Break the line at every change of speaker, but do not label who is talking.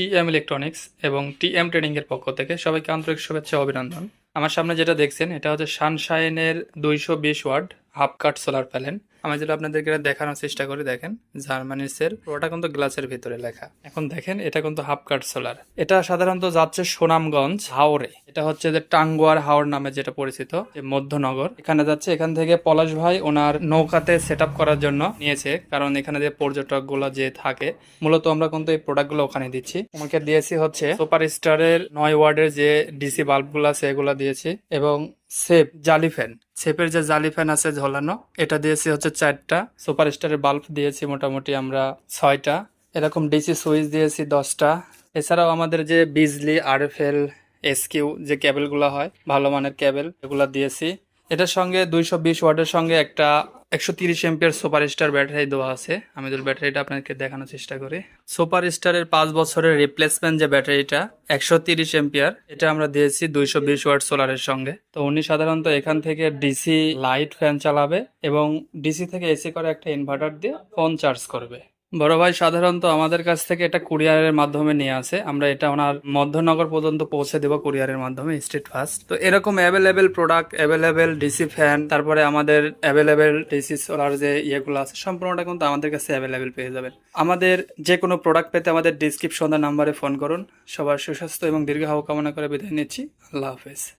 T M electronics এবং T M ট্রেডিংয়ের পক্ষ থেকে সবাইকে আন্তরিক শুভেচ্ছা অভিনন্দন। আমার সামনে যেটা দেখছেন, এটা হচ্ছে সানশাইনের দুইশো বিশ watt half cut solar panel. আমি যেটা আপনাদেরকে দেখানোর চেষ্টা করি, দেখেন, জার্মানির সের ওটা কিন্তু গ্লাসের ভিতরে লেখা। এখন দেখেন, এটা কিন্তু হাফ কাট সোলার। এটা সাধারণত যাচ্ছে সুনামগঞ্জ হাওড়ে এটা হচ্ছে যে টাঙ্গুয়ার হাওড় নামে যেটা পরিচিত, যে মধ্যনগর। এখানে যাচ্ছে, এখান থেকে পলাশ ভাই ওনার নৌকাতে সেট করার জন্য নিয়েছে, কারণ এখানে যে পর্যটকগুলো যে থাকে, মূলত আমরা কিন্তু এই প্রোডাক্টগুলো ওখানে দিচ্ছি। আমাকে দিয়েছি হচ্ছে সুপার স্টারের নয় ওয়ার্ডের যে ডিসি বাল্বগুলো আছে, এগুলো দিয়েছি। এবং সেপ, জালি ফ্যান। সেপের যে জালি ফ্যান আছে ঝোলানো, এটা দিয়েছি হচ্ছে চারটা। সুপার স্টারের বাল্ব দিয়েছি মোটামুটি আমরা ছয়টা। এরকম ডিসি সুইচ দিয়েছি দশটা। এছাড়াও আমাদের যে বিজলি, আরএফএল এসকিউ যে ক্যাবেলগুলো হয়, ভালো মানের ক্যাবেল, এগুলো দিয়েছি। এটার সঙ্গে দুইশো বিশ ওয়ার্ডের সঙ্গে একটা একশো তিরিশ এমপিয়ার সুপার স্টার ব্যাটারি দেওয়া আছে। আমি তো ব্যাটারিটা আপনাকে দেখানোর চেষ্টা করি। সুপার স্টারের পাঁচ বছরের রিপ্লেসমেন্ট যে ব্যাটারিটা, একশো তিরিশ এমপিয়ার এটা আমরা দিয়েছি দুইশো বিশ ওয়াট সোলারের সঙ্গে। তো উনি সাধারণত এখান থেকে ডিসি লাইট ফ্যান চালাবে এবং ডিসি থেকে এসি করে একটা ইনভার্টার দিয়ে ফোন চার্জ করবে। বড় ভাই, সাধারণত আমাদের কাছ থেকে এটা কুরিয়ারের মাধ্যমে নিয়ে আসে। আমরা এটা ওনার মধ্যনগর পর্যন্ত পৌঁছে দেবো কুরিয়ারের মাধ্যমে স্ট্রিট ফাস্ট তো এরকম available product available D C fan তারপরে আমাদের অ্যাভেলেবেল ডিসি সোলার যে ইয়েগুলো আছে, সম্পূর্ণটা কিন্তু আমাদের কাছে অ্যাভেলেবেল পেয়ে যাবেন। আমাদের যে কোনো প্রোডাক্ট পেতে আমাদের ডিসক্রিপশন নাম্বারে ফোন করুন। সবার সুস্বাস্থ্য এবং দীর্ঘায়ু কামনা করে বিদায় নিচ্ছি। আল্লাহ হাফেজ।